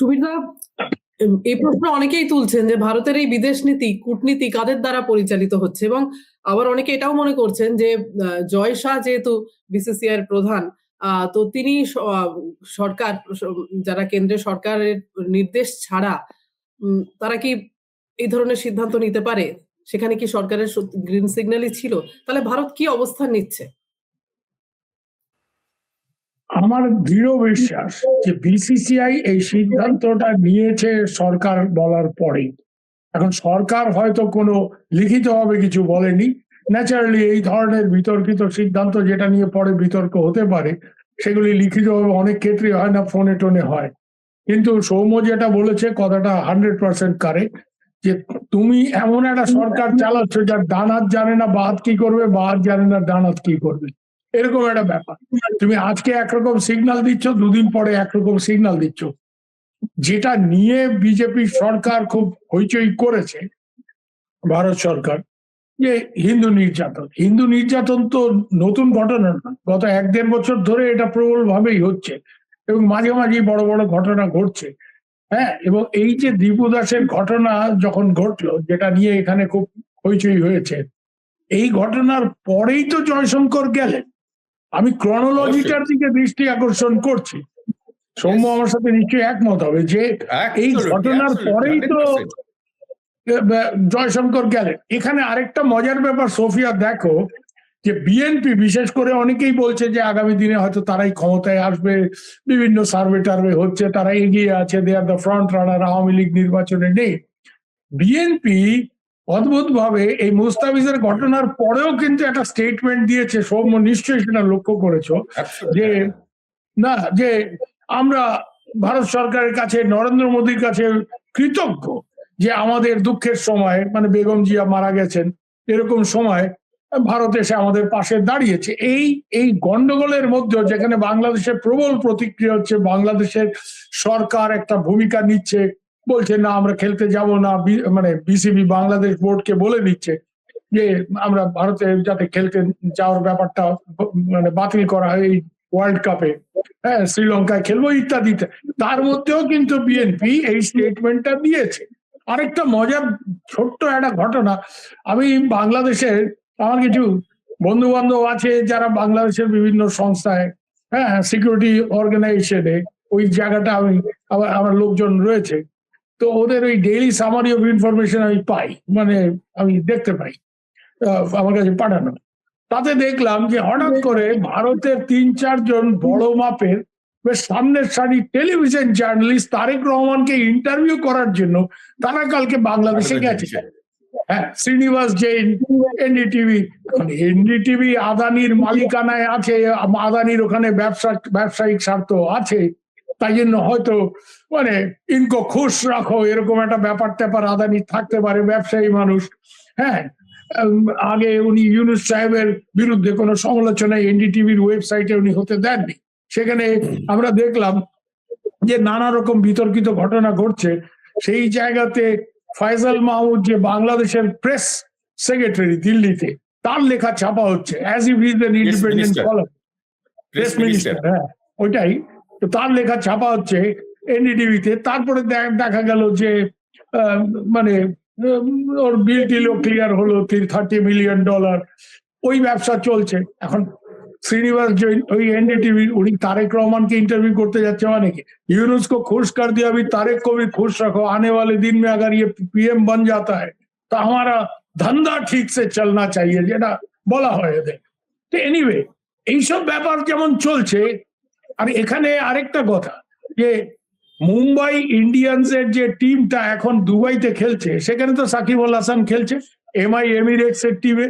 সুবিধা এই প্রশ্ন অনেকেই তুলছেন যে ভারতের এই বিদেশ নীতি, কূটনীতি কাদের দ্বারা পরিচালিত হচ্ছে? এবং আবার অনেকে এটাও মনে করছেন যে জয় শাহ যেহেতু বিসিসিআই এর প্রধান তো তিনি সরকার যারা কেন্দ্রের সরকারের নির্দেশ ছাড়া তারা কি এই ধরনের সিদ্ধান্ত নিতে পারে? সেখানে কি সরকারের গ্রিন সিগন্যালই ছিল? তাহলে ভারত কি অবস্থান নিচ্ছে? আমার দৃঢ় বিশ্বাস যে বিসিসিআই এই সিদ্ধান্তটা নিয়েছে সরকার বলার পরে এখন সরকার হয়তো কোনো লিখিতভাবে কিছু বলেনি। ন্যাচারালি এই ধরনের বিতর্কিত সিদ্ধান্ত যেটা নিয়ে পরে বিতর্ক হতে পারে, সেগুলি লিখিতভাবে অনেক ক্ষেত্রে হয় না, ফোনে টোনে হয়। কিন্তু সৌম্য যেটা বলেছে কথাটা হান্ড্রেড পার্সেন্ট কারেক্ট যে তুমি এমন একটা সরকার চালাচ্ছ যার ডানাত জানে না বাদ কি করবে বাদ জানে না ডানাত কি করবে। এরকম একটা ব্যাপার। তুমি আজকে একরকম সিগন্যাল দিচ্ছ, দুদিন পরে একরকম সিগন্যাল দিচ্ছ। যেটা নিয়ে বিজেপি সরকার খুব হইচই করেছে, ভারত সরকার, যে হিন্দু নির্যাতন। হিন্দু নির্যাতন তো নতুন ঘটনা না। গত এক দেড় বছর ধরে এটা প্রবল ভাবেই হচ্ছে এবং মাঝে মাঝে বড় বড় ঘটনা ঘটছে। হ্যাঁ এবং এই যে দীপু দাসের ঘটনা যখন ঘটলো, যেটা নিয়ে এখানে খুব হইচই হয়েছে, এই ঘটনার পরেই তো জয়শঙ্কর গেলেন। আমি ক্রনোলজিটার দিকে দৃষ্টি আকর্ষণ করছি। সৌম্য আমার সাথে নিশ্চয়ই একমত হবে যে এই ঘটনার পরেই তো জয়শঙ্কর গেলেন। এখানে আরেকটা মজার ব্যাপার সোফিয়া দেখো যে বিএনপি বিশেষ করে অনেকেই বলছে যে আগামী দিনে হয়তো তারাই ক্ষমতায় আসবে বিভিন্ন সার্ভে টার্ভে হচ্ছে তারা এগিয়ে আছে they are the front runner Awami League নির্বাচনে নেই। বিএনপি অদ্ভুত ভাবে এই মুস্তাফিজের ঘটনার পরেও কিন্তু একটা স্টেটমেন্ট দিয়েছে সৌম্য নিশ্চয়ই সেটা লক্ষ্য করেছ যে না যে আমরা ভারত সরকারের কাছে নরেন্দ্র মোদীর কাছে কৃতজ্ঞ যে আমাদের দুঃখের সময় মানে বেগম জিয়া মারা গেছেন এরকম সময় ভারত এসে আমাদের পাশে দাঁড়িয়েছে। এই এই গন্ডগোলের মধ্যে যেখানে বাংলাদেশের প্রবল প্রতিক্রিয়া হচ্ছে বাংলাদেশের সরকার একটা ভূমিকা নিচ্ছে বলছে, না, আমরা খেলতে যাব না। মানে বিসিবি বাংলাদেশ বোর্ডকে বলে দিচ্ছে যে, আমরা ভারতে যাতে খেলতে যাওয়ার ব্যাপারটা মানে বাতিল করা হয় এই ওয়ার্ল্ড কাপে হ্যাঁ শ্রীলঙ্কায় খেলব ইত্যাদি ইত্যাদি। তার মধ্যেও কিন্তু বিএনপি এই স্টেটমেন্টটা দিয়েছে। আরেকটা মজার ছোট্ট একটা ঘটনা। আমি বাংলাদেশের আমার কিছু বন্ধু বান্ধব আছে যারা বাংলাদেশের বিভিন্ন সংস্থায় হ্যাঁ সিকিউরিটি অর্গানাইজেশনে ওই জায়গাটা আমি আমার লোকজন রয়েছে। তো ওদের ওই ডেইলি সামারি অফ ইনফরমেশন আমি পাই মানে আমি দেখতে পাই আমার কাছে পাঠানো। তাতে দেখলাম যে হঠাৎ করে ভারতের তিন চারজন বড় মাপের বেশ সামনের সারি টেলিভিশন জার্নালিস্ট তারেক রহমানকে ইন্টারভিউ করার জন্য তারা কালকে বাংলাদেশে গেছে। হ্যাঁ শ্রীনিবাস জৈন এনডিটিভি এনডিটিভি আদানির মালিকানায় আছে আদানির ওখানে ব্যবসা ব্যবসায়িক স্বার্থ আছে। তাই জন্য হয়তো মানে ইনকো খুশ রাখো এরকম একটা ব্যাপার ট্যাপার আদানি থাকতে পারে ব্যবসায়ী মানুষ। হ্যাঁ আগে উনি ইউনুস সাহেবের বিরুদ্ধে কোনো সমালোচনা এনডিটিভির ওয়েবসাইটে উনি হতে দেননি। সেখানে আমরা দেখলাম যে নানা রকম বিতর্কিত ঘটনা ঘটছে। সেই জায়গাতে ফয়সাল মাহমুদ যে বাংলাদেশের প্রেস সেক্রেটারি দিল্লিতে তার লেখা ছাপা হচ্ছে as if is independent. Column press minister হ্যাঁ ওইটাই। তার লেখা ছাপা হচ্ছে এনডিটিভিতে তারপরে দে- দেখা গেল যে আহ, মানে উম, ওর বিল টিলও ক্লিয়ার হলো থার্টি মিলিয়ন ডলার ওই ব্যবসা চলছে এখন শ্রীনিবাস জৈন ওই एनडीटीवी उन्हीं तारेक रहमान के इंटरव्यू करते जाते माने कि यूनुस को खुश कर दिया अभी तारेक को भी खुश रखो आने वाले दिन में अगर ये पीएम बन जाता है तो हमारा धंधा ठीक से चलना चाहिए যেটা বলা হয় এদের তো এনিওয়ে এইসব ব্যাপার যেমন চলছে আর এখানে আরেকটা কথা, যে মুম্বাই ইন্ডিয়ান্স এর যে টিমটা এখন দুবাইতে খেলছে, সেখানে তো সাকিব আল হাসান খেলছে, এমআই এমিরেটস এর টিমে।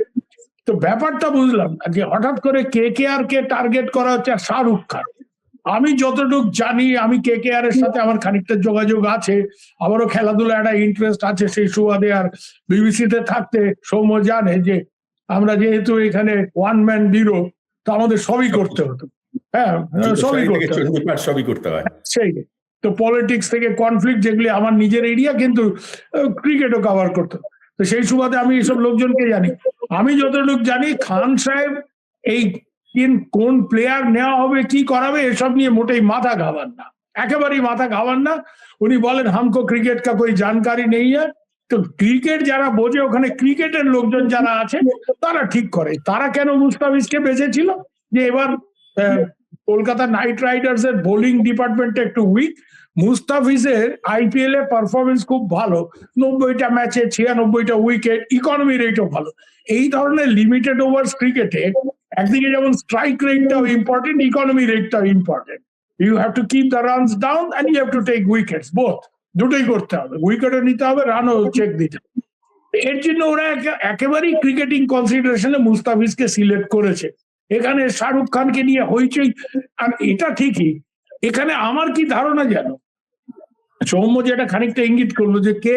তো ব্যাপারটা বুঝলাম যে হঠাৎ করে কে কে আর কে টার্গেট করা হচ্ছে শাহরুখ খান। আমি যতটুক জানি, আমি কে কে আর এর সাথে আমার খানিকটা যোগাযোগ আছে, আমারও খেলাধুলা একটা ইন্টারেস্ট আছে সেই সুবাদে, আর বিবিসিতে থাকতে সৌম্য জানে যে আমরা যেহেতু এখানে ওয়ান ম্যান জিরো তো আমাদের সবই করতে হতো। হ্যাঁ সবই করতে পাঠ সবই করতে হয়। সেই তো পলিটিক্স থেকে কনফ্লিক্ট যেগুলি আমার নিজের এরিয়া কিন্তু ক্রিকেটও কভার করতো তো সেই সুবাদে আমি এইসব লোকজনকে জানি। আমি যতটুকু জানি খান সাহেব এই কোন প্লেয়ার নেওয়া হবে কি করাবে এসব নিয়ে মোটেই মাথা ঘাবান না। একেবারেই মাথা ঘাবান না। উনি বলেন হামকো ক্রিকেট কা কোই জানকারি নেই হ্যাঁ তো ক্রিকেট যারা বোঝে ওখানে ক্রিকেটের লোকজন যারা আছে তারা ঠিক করে। তারা কেন মুস্তাফিজকে বেঁচেছিল? যে এবার কলকাতা নাইট রাইডার্স এর বোলিং ডিপার্টমেন্টটা একটু উইক মুস্তাফিজের আইপিএল এ পারফরমেন্স খুব ভালো। নব্বইটা ম্যাচে ছিয়ানব্বইটা উইকেট ইকোনমি রেটও ভালো। এই ধরনের লিমিটেড ওভার্স ক্রিকেটে একদিকে যেমন স্ট্রাইক রেটটাও important economy রেটটাও important you have to keep the runs down and you have to take wickets both দুটোই করতে হবে। উইকেটও নিতে হবে রানও চেক দিতে হবে। এর জন্য ওরা একেবারেই ক্রিকেটিং কনসিডারেশনে মুস্তাফিজকে সিলেক্ট করেছে। এখানে শাহরুখ খানকে নিয়ে হইচই, আর এটা ঠিকই। এখানে আমার কি ধারণা জানো? সৌম্য যেটা খানিকটা ইঙ্গিত করল যে কে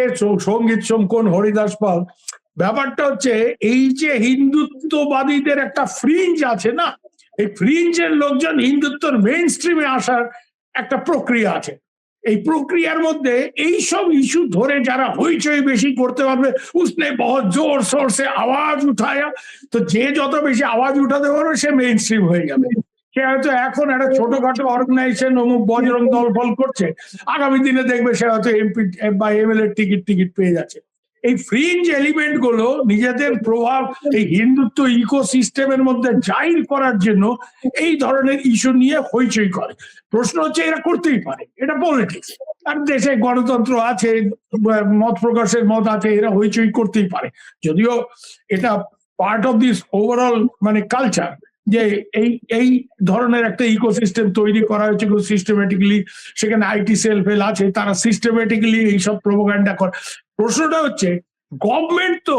সংগীত কোন হরিদাস পাল? ব্যাপারটা হচ্ছে এই যে হিন্দুত্ববাদীদের একটা ফ্রিঞ্জ আছে না, এই ফ্রিঞ্জের লোকজন হিন্দুত্বর মেইন স্ট্রিমে আসার একটা প্রক্রিয়া আছে। এই প্রক্রিয়ার মধ্যে এই সব ইস্যু ধরে যারা হইচই বেশি করতে পারবে উসনে বহুত জোর শোর সে আওয়াজ উঠায়া। তো যে যত বেশি আওয়াজ উঠাতে পারবে, সে মেইন স্ট্রিম হয়ে যাবে। সে হয়তো এখন একটা ছোটখাটো অর্গানাইজেশন অমুক বজরং দল ফল করছে, আগামী দিনে দেখবে সে হয়তো এমপি বা এর টিকিট টিকিট পেয়ে যাচ্ছে। এই ফ্রিঞ্জ এলিমেন্টগুলো নিজেদের প্রভাব, এই হিন্দুত্ব ইকোসিস্টেমের মধ্যে জাহির করার জন্য এই ধরনের ইস্যু নিয়ে হইচই করে। প্রশ্ন হচ্ছে এরা করতেই পারে, এটা পলিটিক্স আর দেশে গণতন্ত্র আছে, মত প্রকাশের মত আছে, এরা হইচই করতেই পারে। যদিও এটা পার্ট অফ দিস ওভারঅল মানে কালচার যে এই এই ধরনের একটা ইকোসিস্টেম তৈরি করা হয়েছে সিস্টেমেটিক্যালি সেখানে আইটি সেল ফেল আছে, তারা সিস্টেমেটিক্যালি এইসব প্রোপাগান্ডা করে। প্রশ্নটা হচ্ছে গভর্নমেন্ট তো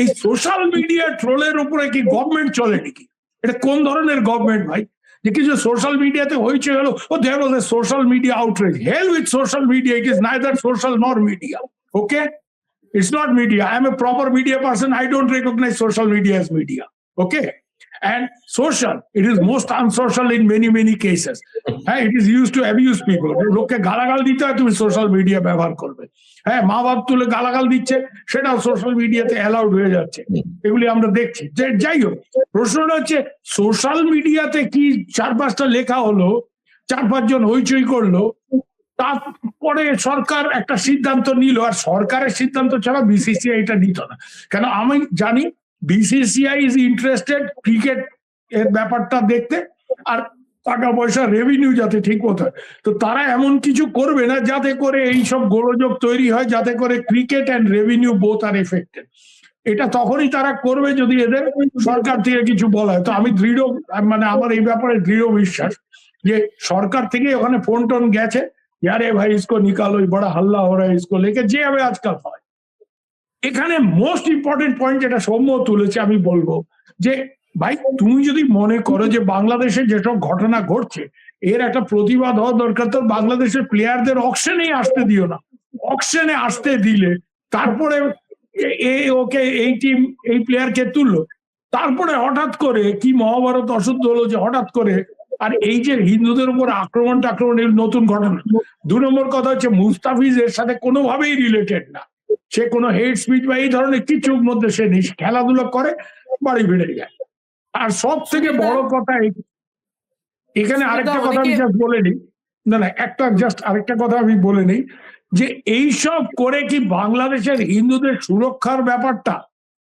এই সোশ্যাল মিডিয়া ট্রোলের উপরে কি গভর্নমেন্ট চলে নাকি? এটা কোন ধরনের গভর্নমেন্ট ভাই? যে কিছু সোশ্যাল মিডিয়াতে হয়েছে গেল, ও there was a social media outrage hell with social media it is neither social nor media okay it's not media I am a proper media person I don't recognise social media as media, okay? And social. It is most unsocial in many many cases. হ্যাঁ it is used to abuse people. লোককে গালাগাল দিতে হয় তুমি social media ব্যবহার করবে হ্যাঁ মা বাপ তুলে গালাগাল দিচ্ছে সেটাও সোশ্যাল মিডিয়াতে অ্যালাউড হয়ে যাচ্ছে এগুলি আমরা দেখছি যে যাই হোক প্রশ্নটা হচ্ছে সোশ্যাল মিডিয়াতে কি চার পাঁচটা লেখা হলো চার পাঁচজন হইচই করল তারপরে সরকার একটা সিদ্ধান্ত নিল আর সরকারের সিদ্ধান্ত ছাড়া বিসিসিআই এটা নিত না কেন আমি জানি বিসিসিআই ইজ ইন্টারেস্টেড ক্রিকেট এর ব্যাপারটা দেখতে, আর টাকা পয়সা রেভিনিউ যাতে ঠিক মতো হয়। তো তারা এমন কিছু করবে না, যাতে করে এই সব গোলযোগ তৈরি হয়, যাতে করে cricket and revenue both are affected এটা তখনই তারা করবে যদি এদের সরকার থেকে কিছু বলা হয়। তো আমি দৃঢ় মানে আমার এই ব্যাপারে দৃঢ় বিশ্বাস যে সরকার থেকে ওখানে ফোন টোন গেছে ইয়ারে ভাই, ইসকো নিকালো বড় হাল্লা হো রা ইসকো লেকে যেভাবে আজকাল হয়। এখানে মোস্ট ইম্পর্টেন্ট পয়েন্ট যেটা সৌম্য তুলেছে আমি বলব যে, ভাই, তুমি যদি মনে করো যে বাংলাদেশে যেসব ঘটনা ঘটছে, এর একটা প্রতিবাদ হওয়া দরকার। তো বাংলাদেশের প্লেয়ারদের অকশনেই আসতে দিও না। অকশনে আসতে দিলে তারপরে এ ওকে এই টিম এই প্লেয়ারকে তুললো। তারপরে হঠাৎ করে কি মহাভারত অশুদ্ধ হলো যে হঠাৎ করে আর এই যে হিন্দুদের উপর আক্রমণ টাক্রমণ নতুন ঘটনা। দু নম্বর কথা হচ্ছে মুস্তাফিজ এর সাথে কোনোভাবেই রিলেটেড না। সে কোনো হেড স্পিচ বা এই ধরনের কিছুর মধ্যে সে খেলাধুলা করে বাড়ি ফিরে যায়। আর সব থেকে বড় কথা এখানে আরেকটা কথা আমি জাস্ট বলে নিই। না না একটা জাস্ট আরেকটা কথা আমি বলে নিই যে এইসব করে কি বাংলাদেশের হিন্দুদের সুরক্ষার ব্যাপারটা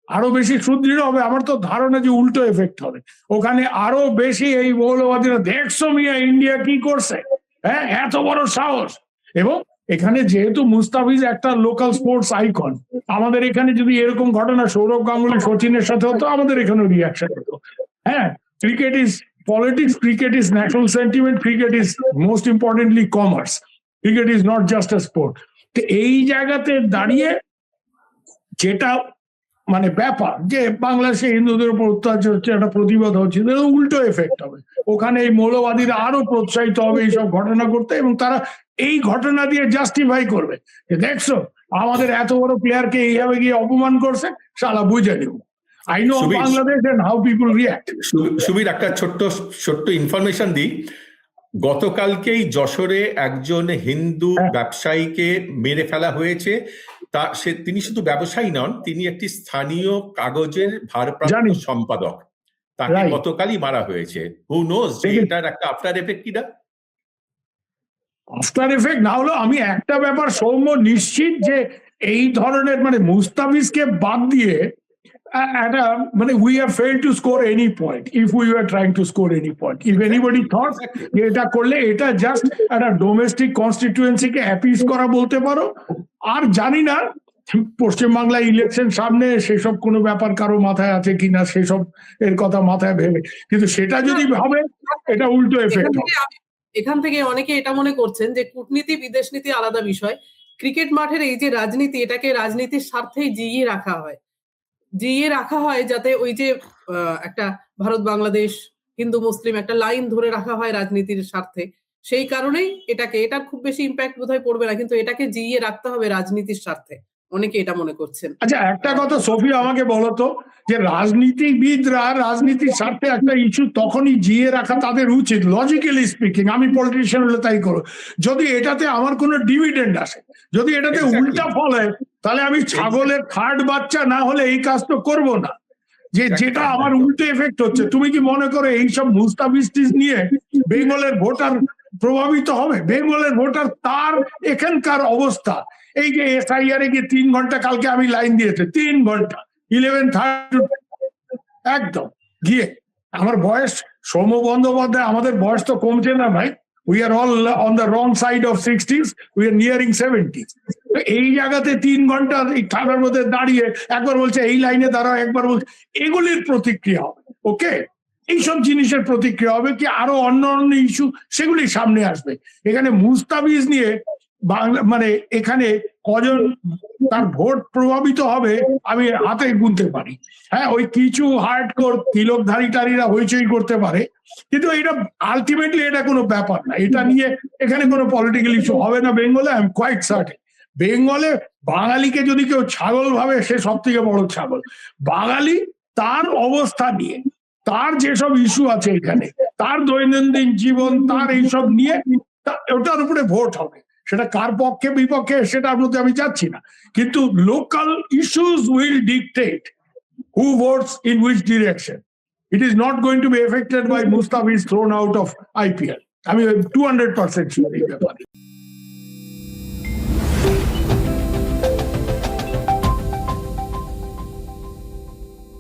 আরও বেশি সুদৃঢ় হবে? আমার তো ধারণা যে উল্টো এফেক্ট হবে। ওখানে আরও বেশি এই মৌলবাদীরা দেখছ মিয়া ইন্ডিয়া কি করছে? হ্যাঁ এত বড় সাহস। এবং এখানে যেহেতু মুস্তাফিজ একটা লোকাল স্পোর্টস আইকন আমাদের এখানে যদি এরকম ঘটনা, সৌরভ গাঙ্গুলি, সচিনের সাথে হতো, আমাদের এখানে রিয়াকশন হতো। হ্যাঁ cricket is politics cricket is national sentiment cricket is most importantly commerce cricket is not just a sport তো এই জায়গাতে দাঁড়িয়ে যেটা মানে ব্যাপার যে বাংলাদেশে হিন্দুদের উপর অত্যাচার হচ্ছে একটা প্রতিবাদ হচ্ছে এর উল্টো এফেক্ট হবে। ওখানে এই মৌলবাদীরা আরও প্রোৎসাহিত হবে এইসব ঘটনা করতে এবং তারা এই ঘটনা দিয়ে জাস্টিফাই করবে। যে দেখছ আমাদের এত বড় প্লেয়ারকে এইভাবে গিয়ে অপমান করছে সালা বুঝে নিব I know. Bangladesh and how people react Subir একটা ছোট্ট ছোট্ট ইনফরমেশন দিই। গতকালকেই যশোরে একজন হিন্দু হ্যাঁ। ব্যবসায়ীকে মেরে ফেলা হয়েছে। তা সে তিনি শুধু ব্যবসায়ী নন তিনি একটি স্থানীয় কাগজের ভারপ্রাপ্ত সম্পাদক। তাকে গতকালই মারা হয়েছে। Who knows. এটার একটা আফটার এফেক্ট কিনা আফটার এফেক্ট না হলো আমি একটা ব্যাপার সৌম্য নিশ্চিত যে এই ধরনের মানে মুস্তাফিজকে বাদ দিয়ে আ- একটা মানে we have fail to score any point if we are trying to score any point if anybody thought যে এটা করলে এটা জাস্ট একটা ডোমেস্টিক কনস্টিটিউয়েন্সিকে অ্যাপিস করা বলতে পারো আর জানি না পশ্চিমবাংলা ইলেকশন সামনে সেসব কোনো ব্যাপার কারও মাথায় আছে কিনা সেসব এর কথা মাথায় ভেবে। কিন্তু সেটা যদি হবে এটা উল্টো এফেক্ট এখান থেকে অনেকে এটা মনে করছেন যে কূটনীতি বিদেশ নীতি আলাদা বিষয়। ক্রিকেট মাঠের এই যে রাজনীতি এটাকে রাজনীতির স্বার্থেই জিইয়ে রাখা হয়। জিইয়ে রাখা হয় যাতে ওই যে একটা ভারত বাংলাদেশ হিন্দু মুসলিম একটা লাইন ধরে রাখা হয় রাজনীতির স্বার্থে। সেই কারণেই এটাকে এটার খুব বেশি ইম্প্যাক্ট বোধহয় পড়বে না কিন্তু এটাকে জিইয়ে রাখতে হবে রাজনীতির স্বার্থে। অনেকে এটা মনে করছেন। আচ্ছা একটা কথা সফি আমাকে বলো তো যে রাজনীতিবিদরা রাজনীতির স্বার্থে একটা ইস্যু তখনই জিয়ে রাখা তাদের উচিত লজিক্যালি স্পিকিং আমি পলিটিশিয়ান হলে তাই করো। যদি এটাতে আমার কোনো ডিভিডেন্ড আসে যদি এটাতে উল্টা ফল হয় তাহলে আমি ছাগলের থার্ড বাচ্চা না হলে এই কাজ তো করব না। যে যেটা আমার উল্টো এফেক্ট হচ্ছে তুমি কি মনে করো এইসব মুস্তাফিস্টিস নিয়ে বেঙ্গলের ভোটার প্রভাবিত হবে? বেঙ্গলের ভোটার তার এখানকার অবস্থা। এই যে এসআইআর এ গিয়ে তিন ঘণ্টা কালকে আমি লাইন দিয়েছি তিন ঘণ্টা ইলেভেন থার্টি একদম। গিয়ে আমার বয়স সৌম্য বন্দ্যোপাধ্যায় আমাদের বয়স তো কমছে না ভাই। We are all on the wrong side of sixties we are nearing seventy এই জায়গাতে তিন ঘণ্টা এই ঠান্ডার মধ্যে দাঁড়িয়ে একবার বলছে, এই লাইনে দাঁড়াও, একবার বলছে। এগুলির প্রতিক্রিয়া হবে, ওকে? এইসব জিনিসের প্রতিক্রিয়া হবে কি আরও অন্য অন্য ইস্যু সেগুলি সামনে আসবে। এখানে মুস্তাবিজ নিয়ে বাংলা মানে এখানে কজন তার ভোট প্রভাবিত হবে, আমি হাতে গুনতে পারি। হ্যাঁ ওই কিছু হার্ড কোর তিলকধারীটারীরা হইচই করতে পারে, কিন্তু এটা আলটিমেটলি এটা কোনো ব্যাপার না। এটা নিয়ে এখানে কোনো পলিটিক্যাল ইস্যু হবে না বেঙ্গলে আই এম কোয়াইট সার্টেন বেঙ্গলে বাঙালিকে যদি কেউ ছাগল ভাবে, সে সব থেকে বড় ছাগল। বাঙালি তার অবস্থা নিয়ে, তার যেসব ইস্যু আছে এখানে, তার দৈনন্দিন জীবন, তার এইসব নিয়ে ওটার উপরে ভোট হবে। সেটা কার পক্ষে, বিপক্ষে, সেটার মধ্যে আমি যাচ্ছি না। কিন্তু local issues will dictate who votes in which direction it is not going to be affected by Mustafiz thrown out of IPL আমি টু হান্ড্রেড পার্সেন্ট এই ব্যাপারে।